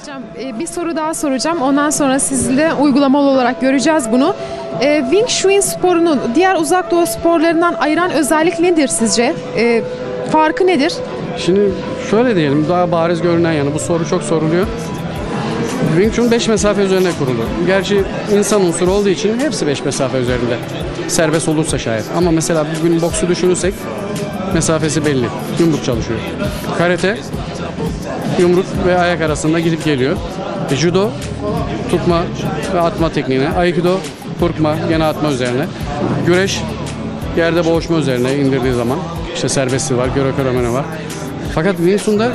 Hocam e, bir soru daha soracağım. Ondan sonra sizinle uygulamalı olarak göreceğiz bunu. E, Wing Chun sporunu diğer uzak doğu sporlarından ayıran özellik nedir sizce? E, farkı nedir? Şimdi şöyle diyelim daha bariz görünen yani bu soru çok soruluyor. Wing Chun 5 mesafe üzerine kurulu. Gerçi insan unsuru olduğu için hepsi 5 mesafe üzerinde. Serbest olursa şayet. Ama mesela bugün boksu düşünürsek mesafesi belli. Yumruk çalışıyor. Karate yumruk ve ayak arasında gidip geliyor. E, judo tutma ve atma tekniğine. Aikido korkma, gene atma üzerine. Güreş yerde boğuşma üzerine indirdiği zaman işte serbestliği var, göroköromene var. Fakat Wing Chun'da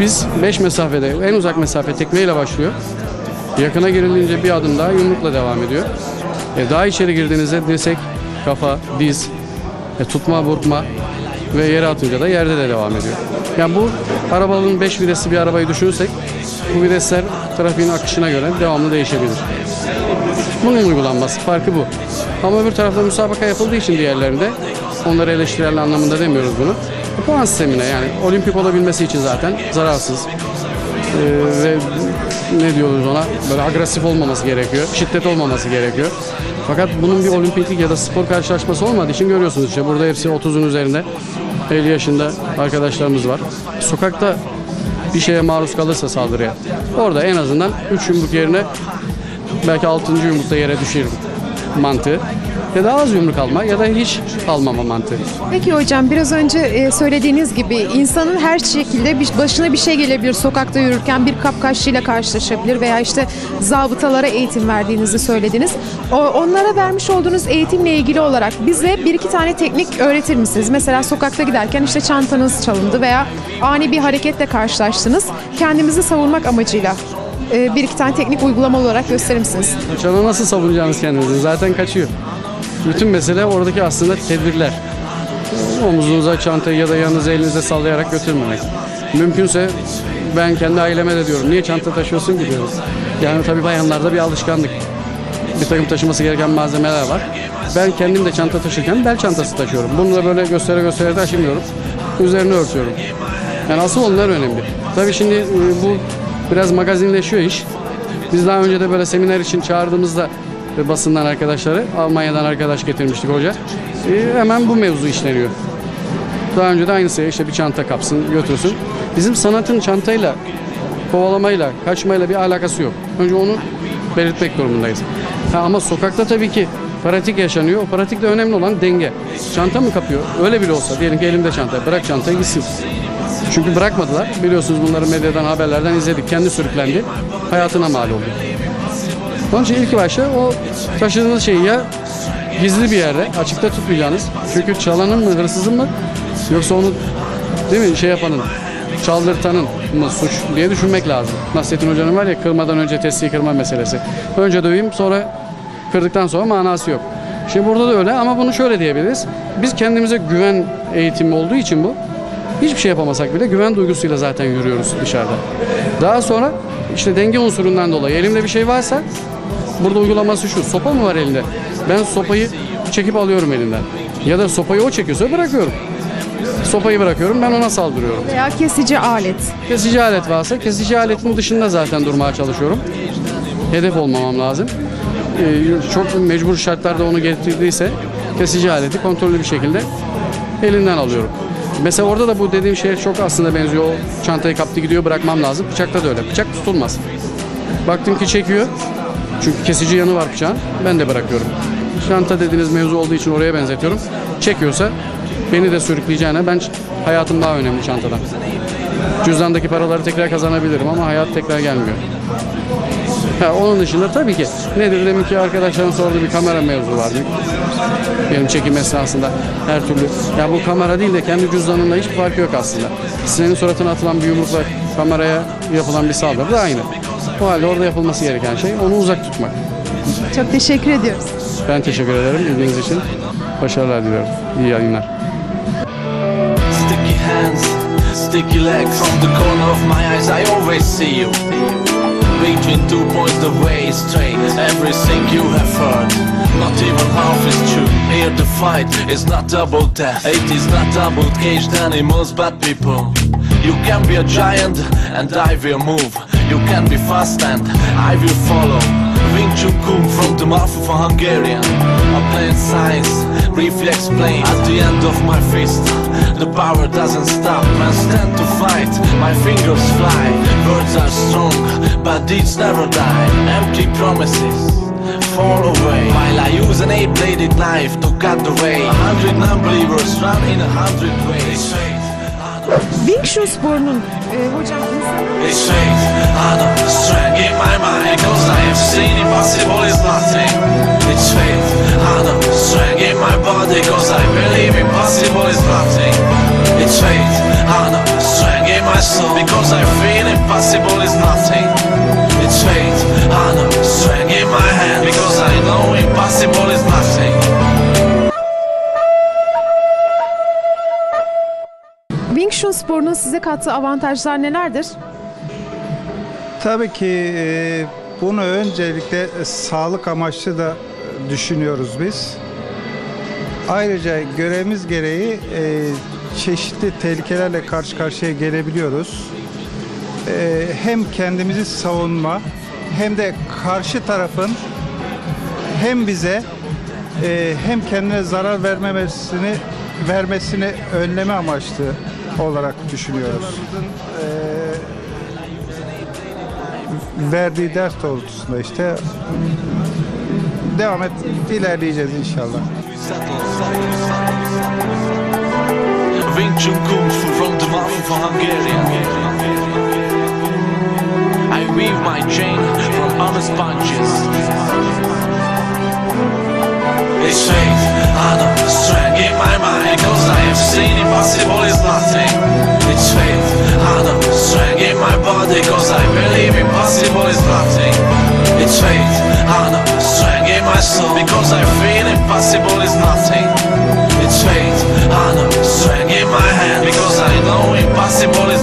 biz 5 mesafede en uzak mesafe tekmeyle başlıyor. Yakına girilince bir adım daha yumrukla devam ediyor. E, daha içeri girdiğinizde dirsek, kafa, diz, e, tutma, vurma ve yere atınca da yerde de devam ediyor. Yani bu arabanın 5 videsli bir arabayı düşünürsek bu vitesler trafiğin akışına göre devamlı değişebilir. Bunun uygulanması farkı bu. Ama öbür tarafta müsabaka yapıldığı için diğerlerinde onları eleştirel anlamında demiyoruz bunu. Puan sistemine yani olimpik olabilmesi için zaten zararsız Ee, ve ne diyoruz ona böyle agresif olmaması gerekiyor. Şiddet olmaması gerekiyor. Fakat bunun bir olimpiklik ya da spor karşılaşması olmadığı için görüyorsunuz işte burada hepsi 30'un üzerinde 50 yaşında arkadaşlarımız var. Sokakta bir şeye maruz kalırsa saldırıya orada en azından 3 yumruk yerine belki 6. yumrukta yere düşer mantığı. Ya da az yumruk alma ya da hiç almama mantığı. Peki hocam biraz önce e, söylediğiniz gibi insanın her şekilde başına bir şey gelebilir. Sokakta yürürken bir kapkaççıyla karşılaşabilir veya işte zabıtalara eğitim verdiğinizi söylediniz. Onlara vermiş olduğunuz eğitimle ilgili olarak bize bir iki tane teknik öğretir misiniz? Mesela sokakta giderken işte çantanız çalındı veya ani bir hareketle karşılaştınız. Kendimizi savunmak amacıyla e, bir iki tane teknik uygulama olarak gösterir misiniz? Kaçana nasıl savunacağınız kendinizi? Zaten kaçıyor. Bütün mesele oradaki aslında tedbirler. Omuzunuza çantayı ya da yanınıza elinize sallayarak götürmemek. Mümkünse ben kendi aileme de diyorum. Niye çanta taşıyorsun ki diyoruz. Yani tabii bayanlarda bir alışkanlık. Bir takım taşıması gereken malzemeler var. Ben kendim de çanta taşırken bel çantası taşıyorum. Bunu da böyle göstere göstere taşımıyorum. Üzerine örtüyorum. Yani asıl onlar önemli. Tabii şimdi e, bu biraz magazinleşiyor iş. Biz daha önce de böyle seminer için çağırdığımızda basından arkadaşları, Almanya'dan arkadaş getirmiştik hoca. E, hemen bu mevzu işleniyor. Daha önce de aynısı işte bir çanta kapsın, götürsün. Bizim sanatın çantayla, kovalamayla, kaçmayla bir alakası yok. Önce onu belirtmek durumundayız. Ha, ama sokakta tabii ki pratik yaşanıyor. O pratikte önemli olan denge. Çanta mı kapıyor? Öyle bile olsa diyelim ki elimde çanta. Bırak çantayı gitsin. Çünkü bırakmadılar. Biliyorsunuz bunları medyadan, haberlerden izledik. Kendi sürüklendi. Hayatına mal oldu. Onun için ilk başta o taşıdığınız şeyi ya gizli bir yerde açıkta tutmayacağınız. Çünkü çalanın mı, hırsızın mı yoksa onu değil mi şey yapanın, çaldırtanın mı suç diye düşünmek lazım. Nasrettin Hoca'nın var ya kırmadan önce testiyi kırma meselesi. Önce döveyim sonra kırdıktan sonra manası yok. Şimdi burada da öyle ama bunu şöyle diyebiliriz. Biz kendimize güven eğitimi olduğu için bu. Hiçbir şey yapamasak bile güven duygusuyla zaten yürüyoruz dışarıda. Daha sonra işte denge unsurundan dolayı elimde bir şey varsa burada uygulaması şu. Sopa mı var elinde? Ben sopayı çekip alıyorum elinden. Ya da sopayı o çekiyorsa bırakıyorum. Sopayı bırakıyorum ben ona saldırıyorum. Veya kesici alet. Kesici alet varsa kesici aletin dışında zaten durmaya çalışıyorum. Hedef olmamam lazım. Ee, çok mecbur şartlarda onu getirdiyse kesici aleti kontrollü bir şekilde elinden alıyorum. Mesela orada da bu dediğim şeye çok aslında benziyor. O çantayı kaptı gidiyor bırakmam lazım. Bıçakta da öyle. Bıçak tutulmaz. Baktım ki çekiyor. Çünkü kesici yanı var bıçağın. Ben de bırakıyorum. Çanta dediğiniz mevzu olduğu için oraya benzetiyorum. Çekiyorsa beni de sürükleyeceğine ben hayatım daha önemli çantadan. Cüzdandaki paraları tekrar kazanabilirim ama hayat tekrar gelmiyor. Ha, onun dışında tabii ki nedir demin ki arkadaşların sorduğu bir kamera mevzu vardı. Benim çekim esnasında her türlü. Ya bu kamera değil de kendi cüzdanınla hiçbir farkı yok aslında. Senin suratına atılan bir yumrukla kameraya yapılan bir saldırı da aynı. O halde orada yapılması gereken şey onu uzak tutmak. Çok teşekkür ediyoruz. Ben teşekkür ederim ilginiz için. Başarılar diliyorum. İyi yayınlar. Sticky hands, sticky legs. From the corner of my eyes, I always see you. Between two points, the way is straight. Everything you have heard, not even half is true. Here, the fight is not double death. It is not double caged animals, but people. You can be a giant and I will move. You can be fast and I will follow. Wing Chun from the mouth of a Hungarian. Playing science, reflex plane at the end of my fist. The power doesn't stop, man. Stand to fight, my fingers fly. Words are strong, but deeds never die. Empty promises fall away While I use an eight-bladed knife to cut the way A hundred non-believers run in a hundred ways Wing Chun sporunun e, hocam It's fate, I know, strength. In my mind Cause I seen impossible is Chun sporunun size kattığı avantajlar nelerdir? Tabii ki e, bunu öncelikle sağlık amaçlı da düşünüyoruz biz. Ayrıca görevimiz gereği e, çeşitli tehlikelerle karşı karşıya gelebiliyoruz. E, hem kendimizi savunma hem de karşı tarafın hem bize hem kendine zarar vermemesini vermesini önleme amaçlı olarak düşünüyoruz. E, verdiği ders doğrultusunda işte devam et ilerleyeceğiz inşallah. Wing Chun Kung Fu from the mouth of a Hungarian. I weave my chain from honest punches. his faith Adam strength in my mind Cause I have seen impossible is nothing. It's faith Adam strength in my body Cause I believe impossible is nothing. It's faith Adam strength in my soul Because I feel impossible is nothing. It's faith Adam strength in my hand Because I know impossible is